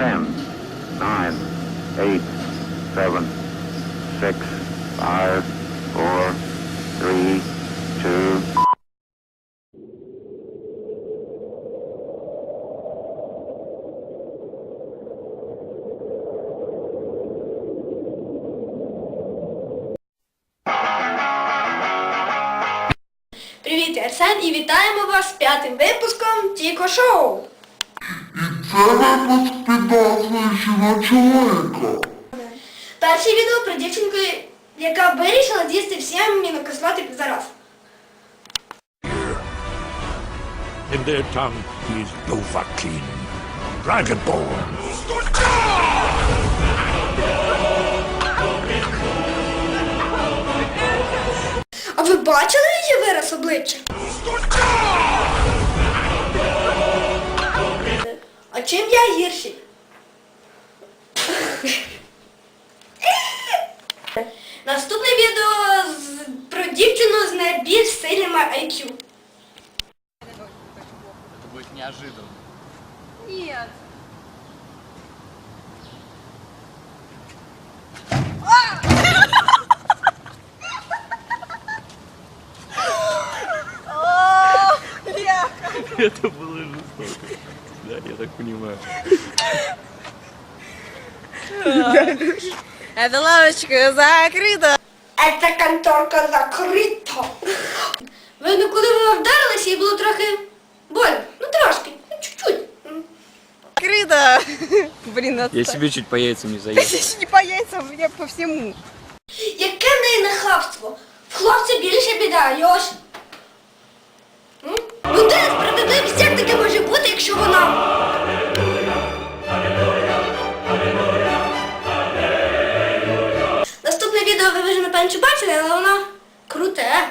10, 9, 8, 7, 6, 5, 4, 3, 2, Привіт, Арсен і вітаємо вас з п'ятим випуском Тіко Шоу. Це випуск підозрюючого чоловіка. Перше відео про дівчинку, яка вирішила з'їсти всі амінокислоти за раз. In their tongue, he is Dovahkiin, Dragonborn. А ви бачили її вираз обличчя? А чим я гірший? Наступне відео з- про дівчину з найбільш сильним IQ. Это будет неожиданно. Нет. А! Бляха. Это было жестоко. Да, я так понимаю. Эта лавочка закрыта. Ця конторка закрита. Ви ну коли вона вдарилася, їй було трохи больно. Ну трошки, ну чуть-чуть. М. Закрыта. Блин, Я отстань. себе чуть по яйцам не заехал. Не по яйцам, я по всему. Яке в неї нахабство? В хлопця більше біда, Йош. М? Ну де справедливість, як таке може бути, якщо вона... вже напевно бачили, але воно круте.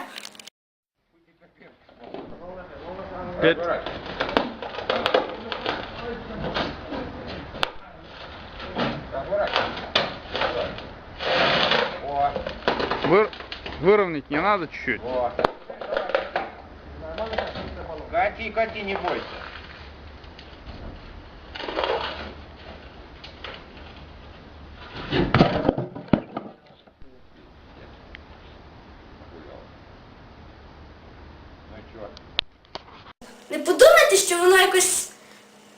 Вы- выровнять не надо чуть-чуть? Кати, Кати, не бойся. Не подумайте, що воно якось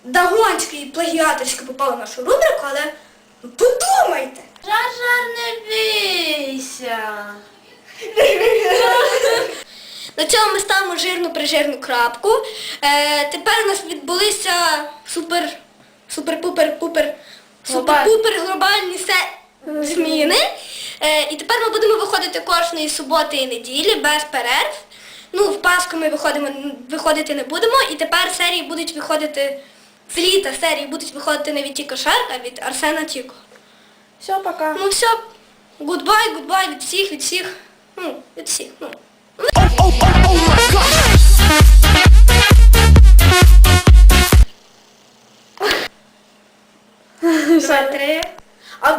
дагонське і плагіаторське попало в нашу рубрику, але подумайте. Жар-жар, не бійся. На цьому ми ставимо жирну прижирну крапку. Е, тепер у нас відбулися супер, супер-пупер-пупер, супер-пупер глобальні се... зміни. Е, і тепер ми будемо виходити кожної суботи і неділі без перерв. Пасху ми виходимо, виходити не будемо, і тепер серії будуть виходити, з літа серії будуть виходити не від Тіко Шар, а від Арсена Тіко. Все, пока. Ну все, гудбай, гудбай від всіх, від всіх. Ну, від всіх. ну. Два, три. А...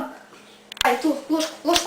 Ай, ту, ложку, ложку.